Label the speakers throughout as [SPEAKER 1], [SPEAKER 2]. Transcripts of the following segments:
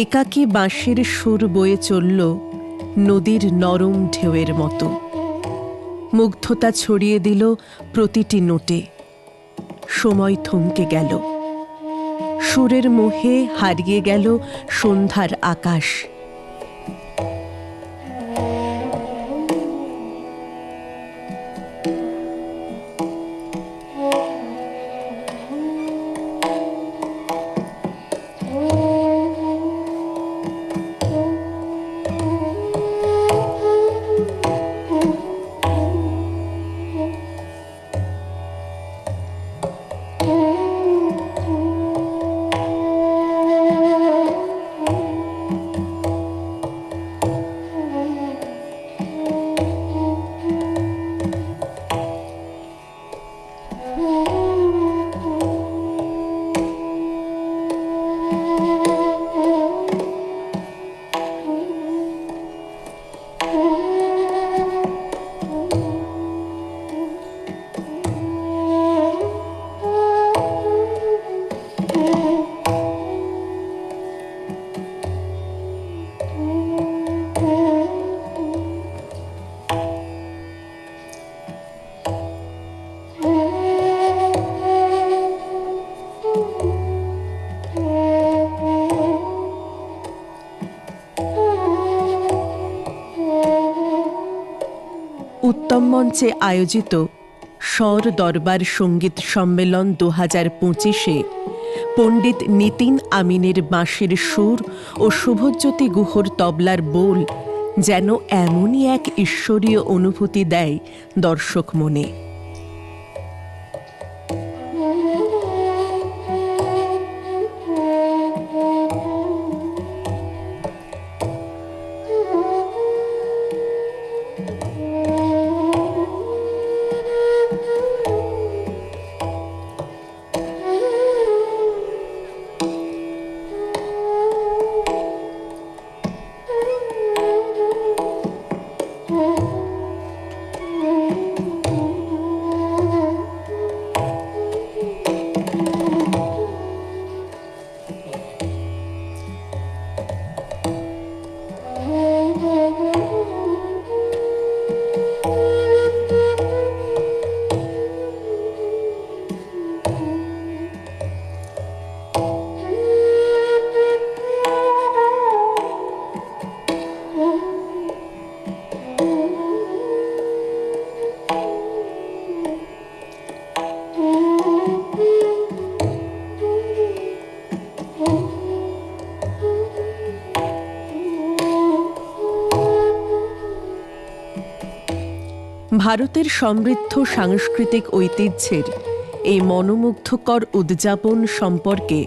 [SPEAKER 1] একাকী বাঁশের সুর বয়ে চলল নদীর নরম ঢেউয়ের মতো। মুগ্ধতা ছড়িয়ে দিল প্রতিটি নোটে। সময় থমকে গেল। সুরের মোহে হারিয়ে গেল সন্ধ্যার আকাশ। উত্তম মঞ্চে আয়োজিত স্বর দরবার সংগীত সম্মেলন দু হাজার পঁচিশে পণ্ডিত নিতিন আমিনের বাঁশের সুর ও শুভজ্যোতি গুহর তবলার বোল যেন এমনই এক ঈশ্বরীয় অনুভূতি দেয় দর্শক মনে। ভারতের সমৃদ্ধ সাংস্কৃতিক ঐতিহ্যের এই মনোমুগ্ধকর উদযাপন সম্পর্কে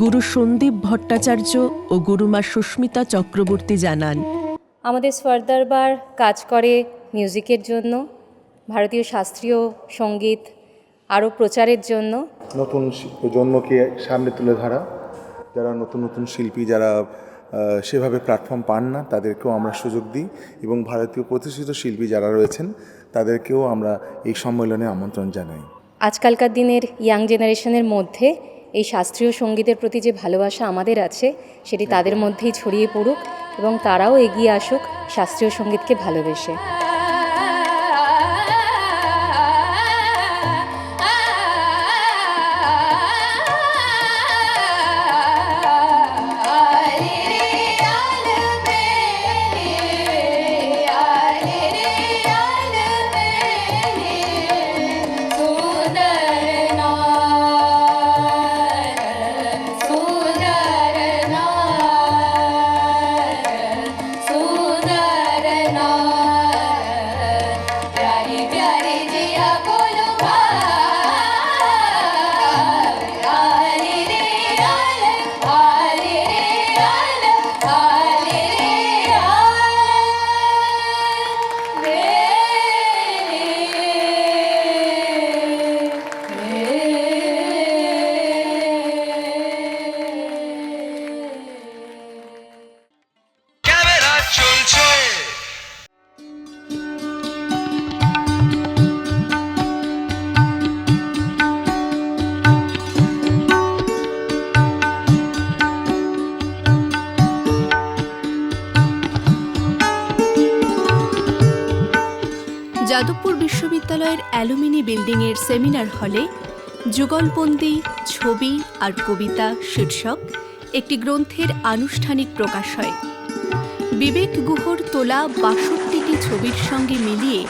[SPEAKER 1] গুরু সন্দীপ ভট্টাচার্য ও গুরুমা সুস্মিতা চক্রবর্তী জানান।
[SPEAKER 2] আমাদের সর্দারবার কাজ করে মিউজিকের জন্য ভারতীয় শাস্ত্রীয় সংগীত আরও প্রচারের জন্য।
[SPEAKER 3] নতুন প্রজন্মকে সামনে তুলে ধরা যারা নতুন নতুন শিল্পী যারা সেভাবে প্ল্যাটফর্ম পান না তাদেরকেও আমরা সুযোগ দিই এবং ভারতীয় প্রতিষ্ঠিত শিল্পী যারা রয়েছেন তাদেরকেও আমরা এই সম্মেলনে আমন্ত্রণ জানাই।
[SPEAKER 2] আজকালকার দিনের ইয়াং জেনারেশনের মধ্যে এই শাস্ত্রীয় সঙ্গীতের প্রতি যে ভালোবাসা আমাদের আছে সেটি তাদের মধ্যেই ছড়িয়ে পড়ুক এবং তারাও এগিয়ে আসুক শাস্ত্রীয় সঙ্গীতকে ভালোবেসে।
[SPEAKER 4] যাদবপুর বিশ্ববিদ্যালয়ের অ্যালুমিনি বিল্ডিংয়ের সেমিনার হলে যুগলবন্দি ছবি আর কবিতা শীর্ষক একটি গ্রন্থের আনুষ্ঠানিক প্রকাশ হয়। বিবেক গুহর তোলা বাষট্টিটি ছবির সঙ্গে মিলিয়ে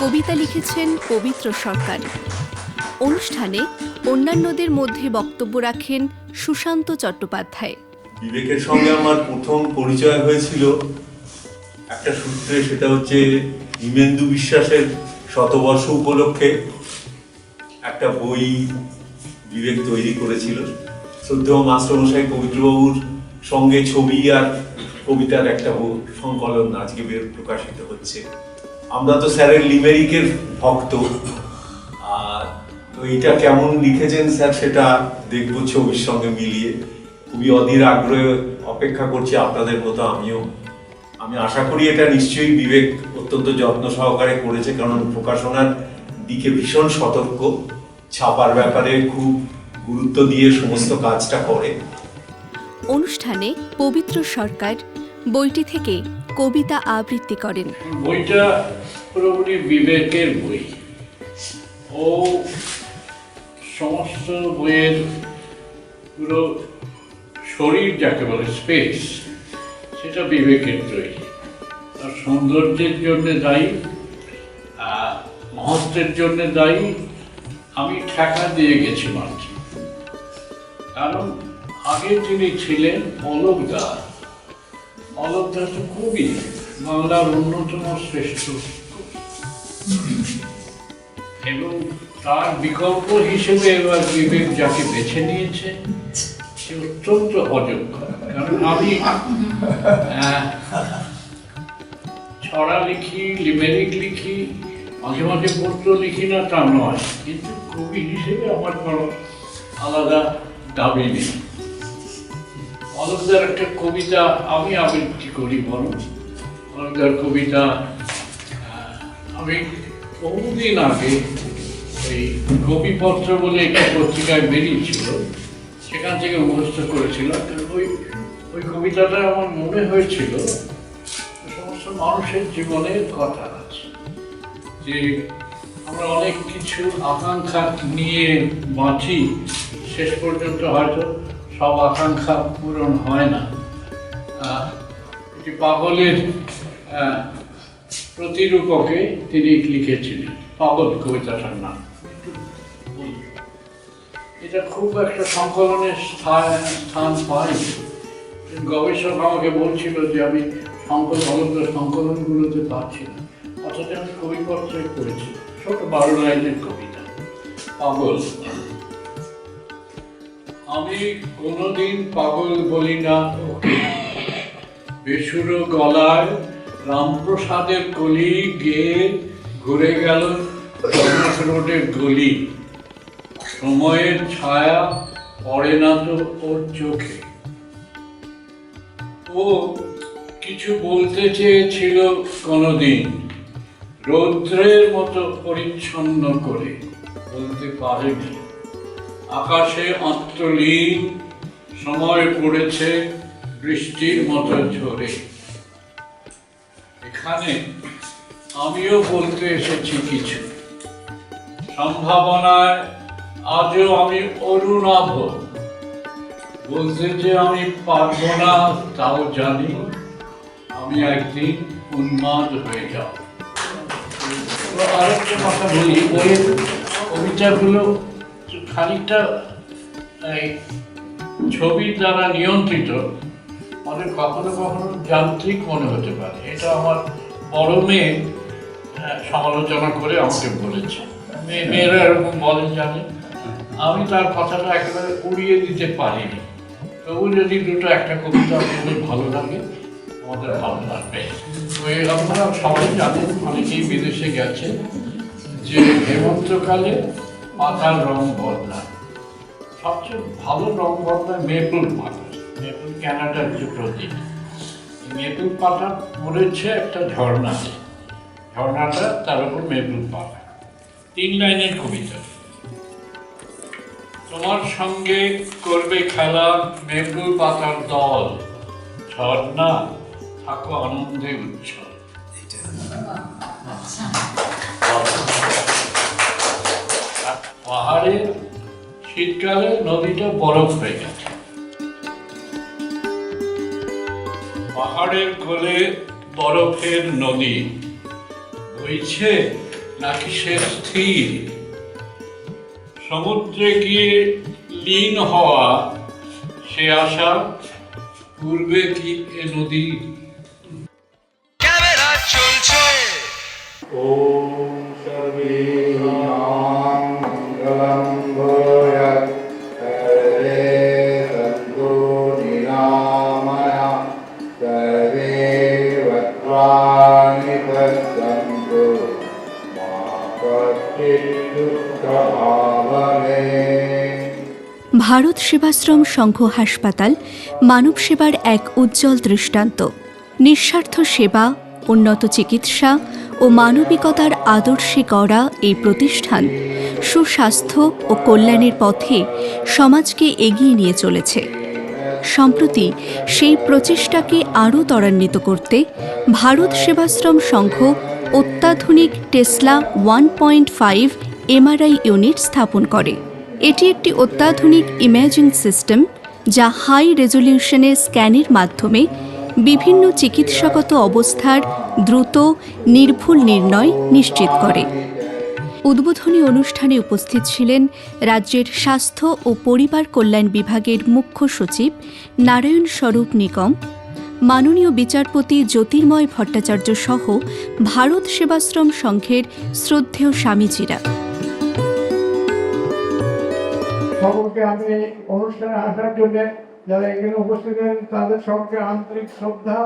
[SPEAKER 4] কবিতা লিখেছেন পবিত্র সরকার। অনুষ্ঠানে অন্যান্যদের মধ্যে বক্তব্য রাখেন সুশান্ত চট্টোপাধ্যায়।
[SPEAKER 5] বিবেকের সঙ্গে আমার প্রথম পরিচয় হয়েছিল। একটা সূত্রে সেটা হচ্ছে হিমেন্দু বিশ্বাসের শতবর্ষ উপলক্ষে একটা বই বিবেক তৈরি করেছিল। শ্রদ্ধেয় মাস্টারমশাই পবিত্রবাবুর সঙ্গে ছবি আর কবিতার একটা সংকলন আজকে বের প্রকাশিত হচ্ছে। আমরা তো স্যারের লিমেরিকের ভক্ত। আর তো এটা কেমন লিখেছেন স্যার সেটা দেখব ছবির সঙ্গে মিলিয়ে। খুবই অধীর আগ্রহে অপেক্ষা করছি আপনাদের মতো আমিও। আমি আশা করি এটা নিশ্চয়ই বিবেক অত্যন্ত যত্ন সহকারে করেছে কারণ প্রকাশনার দিকে ভীষণ সতর্ক। ছাপার ব্যাপারে খুব গুরুত্ব দিয়ে সমস্ত কাজটা করে।
[SPEAKER 4] অনুষ্ঠানে পবিত্র সরকার বইটি থেকে কবিতা আবৃত্তি করেন।
[SPEAKER 6] বইটা পুরোপুরি বিবেকের বই। ও সমস্ত বইয়ের পুরো শরীর যাকে বলে স্পেস সেটা বিবেকের তৈরি। আর সৌন্দর্যের জন্য দায়ী মহত্বের জন্য দায়ী। আমি ঠেকা দিয়ে গেছি মাত্র। কারণ আগে যিনি ছিলেন অলোক দাস অলোক দাস তো খুবই বাংলার অন্যতম শ্রেষ্ঠ কবি। এবং তার বিকল্প হিসেবে এবার বিবেক যাকে বেছে নিয়েছে, সে অত্যন্ত অযোগ্য। ছড়া লিখি, লিমেরিক লিখি, মাঝে মাঝে পত্র লিখি না, তা নয়। কিন্তু কবি হিসেবে আমার কোনো আলাদা দাবি নেই। অলোকদার একটা কবিতা আমি আবৃত্তি করি বরং। অলোকদার কবিতা আমি বহুদিন আগে এই কবিপত্র বলে একটা পত্রিকায় বেরিয়েছিল, সেখান থেকে মুখস্থ করেছিলাম। কিন্তু ওই ওই কবিতাটা আমার মনে হয়েছিল, সমস্ত মানুষের জীবনের কথা আছে। যে আমরা অনেক কিছু আকাঙ্ক্ষা নিয়ে বাঁচি, শেষ পর্যন্ত হয়তো সব আকাঙ্ক্ষা পূরণ হয় না। একটি পাগলের প্রতিরূপকে তিনি লিখেছিলেন, পাগল কবিতাটার নাম। এটা খুব একটা সংকলনের স্থান স্থান পায়নি। গবেষক আমাকে বলছিল যে আমি সংকলন অলঙ্কার সংকলনগুলোতে পাচ্ছি না। অথচ আমি কবি কবিপত্রে করেছি ছোট বারো লাইনের কবিতা। পাগল। আমি কোনোদিন পাগল বলি না। বেসুর গলায় রামপ্রসাদের কলি গেয়ে ঘুরে গেল জগন্নাথ রোডের গলি। সময়ের ছায়া পড়ে না তো ওর চোখে। ও কিছু বলতে চেয়েছিল কোনোদিন। রৌদ্রের মতো পরিচ্ছন্ন করে বলতে পারেনি। আকাশে অন্তলীন সময় পড়েছে বৃষ্টির মতো ঝরে। এখানে আমিও বলতে এসেছি কিছু। সম্ভাবনায় আজও আমি অরুণাভ বলতে যে আমি পারব না, তাও জানি। আমি একদিন উন্মাদ হয়ে যাব। আরেকটা কথা বলি বইয়ের কবিতাগুলো খানিকটা, এই ছবির দ্বারা নিয়ন্ত্রিত আমাদের কখনো কখনো যান্ত্রিক মনে হতে পারে। এটা আমার বড় মেয়ে সমালোচনা করে আমাকে বলেছে। মেয়ে, মেয়েরা এরকম বলেন জানে। আমি তার কথাটা একেবারে উড়িয়ে দিতে পারিনি। তবু যদি দুটো একটা কবিতা আপনাদের ভালো লাগে, আমাদের ভালো লাগবে। ওই আপনারা সবাই জানেন অনেকেই বিদেশে গেছে, যে হেমন্তকালে পাতার রং বদলায়। সবচেয়ে ভালো রং বদলায় মেপল পাতা মেপল ক্যানাডার যে প্রতীক মেপল পাতা পড়েছে একটা ঝর্ণাতে। ঝর্ণাটা তার উপর মেপল পাতা তিন লাইনের কবিতা। তোমার সঙ্গে করবে খেলা মেপল পাতার দল। ঝর্ণা থাকো আনন্দে উচ্ছল পাহাড়ে, শীতকালে নদীটা বরফ হয়ে গেছে। পাহাড়ের কোলে বরফের নদী। বইছে নাকি সে স্থির? সমুদ্রে গিয়ে লীন হওয়া সে আশা পূর্বে কি এ নদী?
[SPEAKER 7] ক্যামেরা চলছে।
[SPEAKER 4] ভারত সেবাশ্রম সংঘ হাসপাতাল মানব সেবার এক উজ্জ্বল দৃষ্টান্ত। নিঃস্বার্থ সেবা, উন্নত চিকিৎসা ও মানবিকতার আদর্শে গড়া এই প্রতিষ্ঠান সুস্বাস্থ্য ও কল্যাণের পথে সমাজকে এগিয়ে নিয়ে চলেছে। সম্প্রতি সেই প্রচেষ্টাকে আরও ত্বরান্বিত করতে ভারত সেবাশ্রম সংঘ অত্যাধুনিক Tesla one point five MRI unit স্থাপন করে। এটি একটি অত্যাধুনিক ইমেজিং সিস্টেম যা হাই রেজলিউশনে স্ক্যানের মাধ্যমে বিভিন্ন চিকিৎসাগত অবস্থার দ্রুত, নির্ভুল নির্ণয় নিশ্চিত করে। উদ্বোধনী অনুষ্ঠানে উপস্থিত ছিলেন রাজ্যের স্বাস্থ্য ও পরিবার কল্যাণ বিভাগের মুখ্য সচিব নারায়ণ স্বরূপ নিগম, মাননীয় বিচারপতি জ্যোতির্ময় ভট্টাচার্য সহ ভারত সেবাশ্রম সংঘের শ্রদ্ধেয় স্বামীজিরা।
[SPEAKER 8] সকলকে আমি অনুষ্ঠানে আসার জন্য যারা এখানে উপস্থিত আছেন তাদের সঙ্গে আন্তরিক শ্রদ্ধা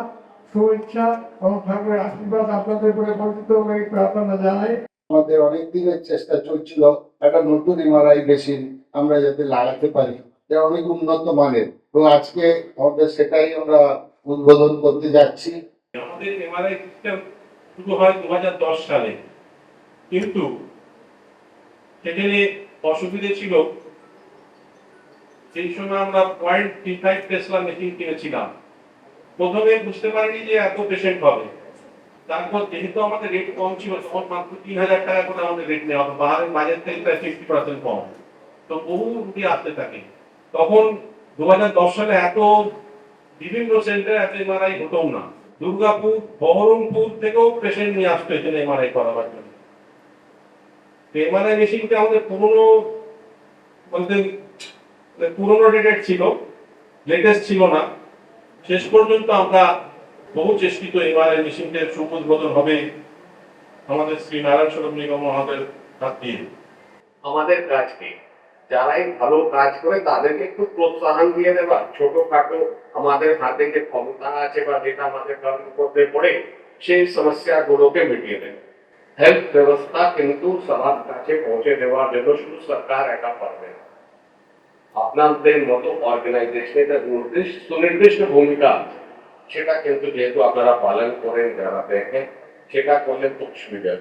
[SPEAKER 8] শুভেচ্ছা এবং ঠাকুরের আশীর্বাদ আপনাদের উপরে বর্ধিত এই প্রার্থনা জানাই।
[SPEAKER 9] আমাদের অনেক দিনের চেষ্টা চলছিল একটা নতুন এমআরআই মেশিন আমরা যাতে লাগাতে পারি। যা অনেক উন্নত মানের। এবং আজকে আমাদের সেটাই আমরা উদ্বোধন করতে যাচ্ছি।
[SPEAKER 10] আমাদের এমআরআই সিস্টেম শুরু হয় দুই হাজার দশ সালে। কিন্তু সেখানে অসুবিধে ছিল সেই সময় আমরা point three five Tesla machine কিনেছিলাম। প্রথমে বুঝতে পারিনি যে এত পেশেন্ট হবে। তারপর যেহেতু আমাদের রেট কম ছিল, তখন মাত্র তিন হাজার টাকা করে আমাদের রেট নেওয়া হতো। বাহারের বাজার থেকে প্রায় ফিফটি পার্সেন্ট কম। তো বহু রুগী আসতে থাকে। তখন দুহাজার দশ সালে এত বিভিন্ন সেন্টারে এত এমআরআই হতো না। দুর্গাপুর, বহরমপুর থেকেও পেশেন্ট নিয়ে আসতো এখানে এমআরআই করাবার জন্য। এমআরআই মেশিনটা আমাদের পুরনো বলতে পুরনো ডেটেড ছিল লেটেস্ট ছিল না। শেষ পর্যন্ত আমরা বহু চেষ্টিত এমআরআই মেশিনটার সুবোধবোধন হবে আমাদের শ্রী নারায়ণ স্বরূপ নিগম মহাদের হাত দিয়ে।
[SPEAKER 11] আমাদের কাজকে, যারাই ভালো কাজ করে, তাদেরকে একটু প্রোৎসাহন দিয়ে দেওয়া। ছোটখাটো আমাদের হাতে যে ক্ষমতা আছে বা যেটা আমাদের করতে পড়ে সেই সমস্যাগুলোকে মিটিয়ে দেবে হেলথ ব্যবস্থা কিন্তু সবার কাছে পৌঁছে দেওয়ার জন্য শুধু সরকার একা পারবে না। আপনাদের মতো অর্গানাইজেশনের নির্দিষ্ট সুনির্দিষ্ট ভূমিকা সেটা কিন্তু যেহেতু আপনারা পালন করেন, যারা দেখেন, সেটা করলে খুব সুবিধা।